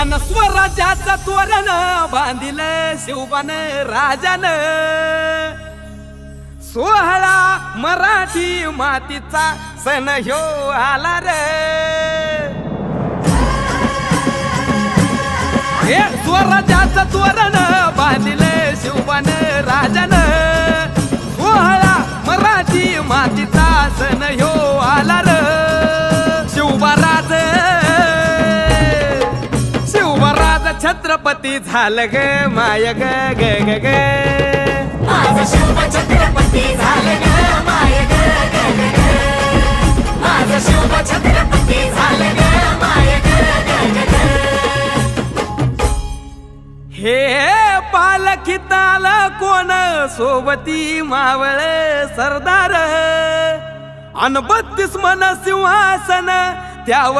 अन स्वराज्याचं तोरण बांधिल शिवबान राजान. सोहळा मराठी मातीचा सण ह्यो आला रे. हे स्वराज्याचं तोरण बांधिल शिवबान राजान. सोहळा मराठी मातीचा सण ह्यो छत्रपती झालं ग माय ग ग ग ग माझं शिव छत्रपती झालं ग माय ग ग ग ग. माझं शिव छत्रपती झालं ग माय ग ग ग ग. हे पालखीत आलं कोण सोबती मावळ सरदार अन बत्तीस मन सिंहासन त्यावर